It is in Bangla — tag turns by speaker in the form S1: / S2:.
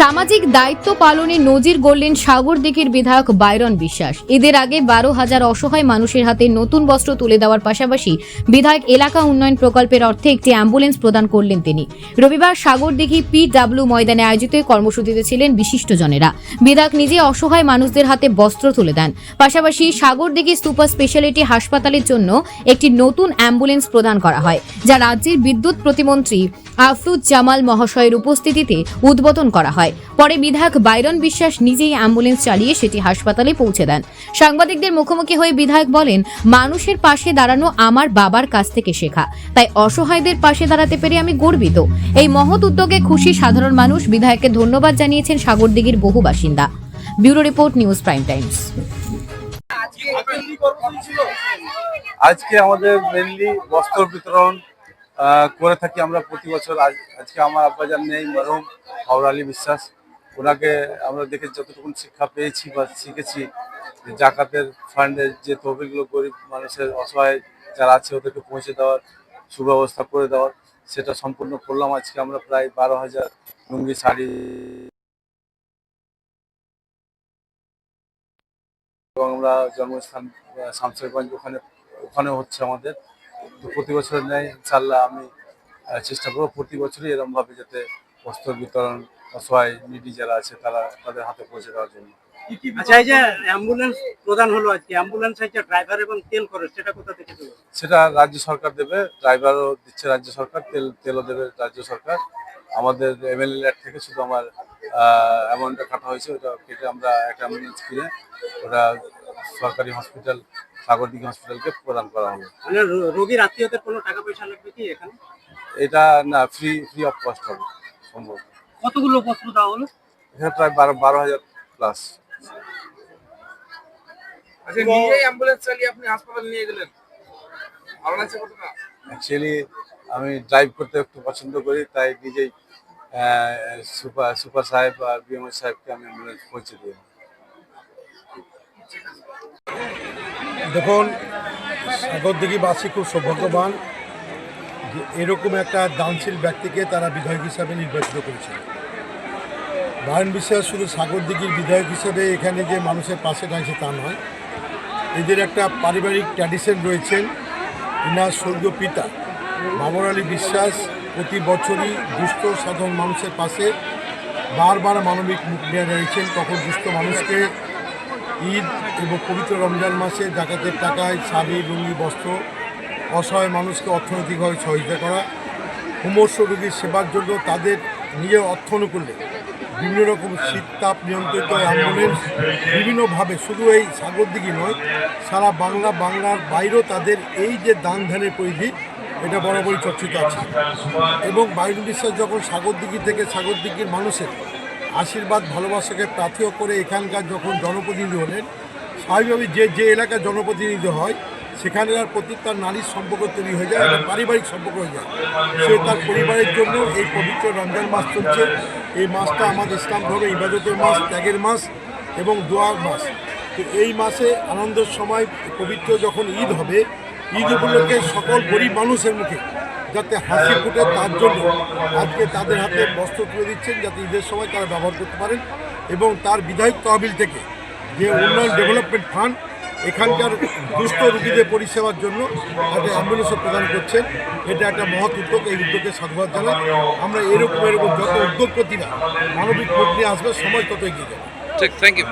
S1: সামাজিক দায়িত্ব পালনে নজির গড়লেন সাগরদিঘির বিধায়ক বাইরন বিশ্বাস। এদের আগে বারো হাজার অসহায় মানুষের হাতে নতুন বস্ত্র তুলে দেওয়ার পাশাপাশি বিধায়ক এলাকা উন্নয়ন প্রকল্পের অর্থে একটি অ্যাম্বুলেন্স প্রদান করলেন তিনি। রবিবার সাগরদিঘি পি ডাব্লিউ ময়দানে আয়োজিত কর্মসূচিতে ছিলেন বিশিষ্টজনেরা। বিধায়ক নিজে অসহায় মানুষদের হাতে বস্ত্র তুলে দেন। পাশাপাশি সাগরদিঘি সুপার স্পেশালিটি হাসপাতালের জন্য একটি নতুন অ্যাম্বুলেন্স প্রদান করা হয়, যা রাজ্যের বিদ্যুৎ প্রতিমন্ত্রী আফরুজ জামাল মহাশয়ের উপস্থিতিতে উদ্বোধন করা হয়। পরে বিধায়ক বাইরন বিশ্বাস নিজেই অ্যাম্বুলেন্স চালিয়ে সেটি হাসপাতালে পৌঁছে দেন। সাংবাদিকদের মুখোমুখি হয়ে বিধায়ক বলেন, মানুষের পাশে দাঁড়ানো আমার বাবার কাছ থেকে শেখা। তাই অসহায়দের পাশে দাঁড়াতে পেরে আমি গর্বিত। এই মহৎ উদ্যোগে খুশি সাধারণ মানুষ বিধায়ককে ধন্যবাদ জানিয়েছেন সাগরদিঘির বহু বাসিন্দা। Bureau report, news prime times.
S2: আজকে আমাদের মেনলি বস্ত্র বিতরণ করে থাকি আমরা প্রতি বছর। আজ আজকে আমার আব্বাজান নেই মরহুম হাওড়া আলী বিশ্বাস। ওনাকে আমরা দেখে যতটুকু শিক্ষা পেয়েছি বা শিখেছি জাকাতের ফান্ডের যে তহবিলগুলো গরিব মানুষের অসহায় যারা আছে ওদেরকে পৌঁছে দেওয়ার সুব্যবস্থা করে দেওয়ার সেটা সম্পূর্ণ করলাম। আজকে আমরা প্রায় বারো হাজার লুঙ্গি শাড়ি এবং আমরা জন্মস্থান আহ, শামশেরগঞ্জ ওখানে ওখানে হচ্ছে আমাদের। তো প্রতি বছর নেয় ইনশাল্লাহ আমি চেষ্টা করব প্রতি বছরই এরকম ভাবে যাতে বস্ত্র বিতরণ অসহায় নিডি যারা আছে তারা তাদের হাতে পৌঁছে দেওয়ার জন্য।
S3: আচ্ছা এই যে অ্যাম্বুলেন্স প্রদান হলো আজকে অ্যাম্বুলেন্স ড্রাইভার এবং তেল খরচ সেটা কোথা থেকে দেবো
S2: সেটা রাজ্য সরকার দেবে ড্রাইভারও দিচ্ছে রাজ্য সরকার তেল তেলও দেবে রাজ্য সরকার। আমাদের এমএলএ থেকে শুধু আমার অ্যামাউন্টটা কাটা হয়েছে ওটা কেটে আমরা একটা অ্যাম্বুলেন্স কিনে ওটা সরকারি হসপিটাল সাগরদিঘি হসপিটালকে প্রদান করা হলো।
S3: মানে রোগীর আত্মীয়দের কোনো টাকা পয়সা লাগবে কি এখানে?
S2: এটা না ফ্রি ফ্রি অফ কস্ট হবে সম্ভব।
S3: কতগুলো বস্ত্র দেওয়া হলো?
S2: এখানে প্রায় বারো বারো হাজার প্লাস
S4: আচ্ছা নিজেই অ্যাম্বুলেন্স চালিয়ে আপনি হাসপাতাল নিয়ে গেলেন? ভালো লাগছে কতটা?
S2: অ্যাকচুয়ালি আমি ড্রাইভ করতে একটু পছন্দ করি তাই নিজেই সুপার সুপার সাহেব আর বিএমএস সাহেবকে আমি অ্যাম্বুলেন্স পৌঁছে দিই
S5: দেখুন সাগরদিঘিবাসী খুব সৌভাগ্যবান যে এরকম একটা দানশীল ব্যক্তিকে তারা বিধায়ক হিসাবে নির্বাচিত করেছে নারায়ণ বিশ্বাস শুধু সাগরদিঘির বিধায়ক হিসেবে এখানে যে মানুষের পাশে দাঁড়িয়েছে তা নয়, এদের একটা পারিবারিক ট্র্যাডিশন রয়েছেন ইনার স্বর্গীয় পিতা বাবর আলী বিশ্বাস প্রতি বছরই দুস্থ সাধারণ মানুষের পাশে বারবার মানবিক মুখ নিয়ে দাঁড়িয়েছেন। তখন দুস্থ মানুষকে ঈদ এবং পবিত্র রমজান মাসে জাকাতের টাকায় শাড়ি, লুঙ্গি, বস্ত্র, অসহায় মানুষকে অর্থনৈতিকভাবে সহযোগিতা করা হুমর্ষ রোগীর সেবার জন্য তাদের নিজের অর্থ অনুকূলে বিভিন্ন রকম শীত তাপ নিয়ন্ত্রিত অ্যাম্বুলেন্স বিভিন্নভাবে শুধু এই সাগরদিঘি নয়, সারা বাংলা, বাংলার বাইরেও তাদের এই যে দান ধ্যানের পরিধি, এটা বরাবরই চর্চিত আছে। এবং বাইরু বিশ্বাস যখন সাগরদিঘি থেকে সাগর সাগরদিঘির মানুষের আশীর্বাদ, ভালোবাসাকে প্রার্থীয় করে এখানকার যখন জনপ্রতিনিধি হলেন স্বাভাবিকভাবে যে যে এলাকার জনপ্রতিনিধি হয়, সেখানে সেখানকার প্রতি তার নারীর সম্পর্ক তৈরি হয়ে যায় একটা পারিবারিক সম্পর্ক হয়ে যায়। সে তার পরিবারের জন্য এই পবিত্র রমজান মাস চলছে। এই মাসটা আমাদের ইসলাম ধর্মে, ইবাদতের মাস, ত্যাগের মাস এবং দোয়ার মাস। তো এই মাসে আনন্দের সময় পবিত্র যখন ঈদ হবে ঈদ উপলক্ষে সকল গরিব মানুষের মুখে যাতে হাসি ফুটে তার জন্য আজকে তাদের হাতে বস্ত্র তুলে দিচ্ছেন যাতে ঈদের সময় তারা ব্যবহার করতে পারেন এবং তার বিধায়ক তহবিল থেকে যে উন্নয়ন ডেভেলপমেন্ট ফান্ড, এখানকার দুস্থ রুগীদের পরিষেবার জন্য একটা অ্যাম্বুলেন্সও প্রদান করছেন। এটা একটা মহৎ উদ্যোগ, এই উদ্যোগকে সাধুবাদ জানাই। আমরা এরকম এরকম যত উদ্যোগপতিরা মানবিক নিয়ে আসবে, সময় তত এগিয়ে যাবে।
S4: ঠিক থ্যাংক ইউ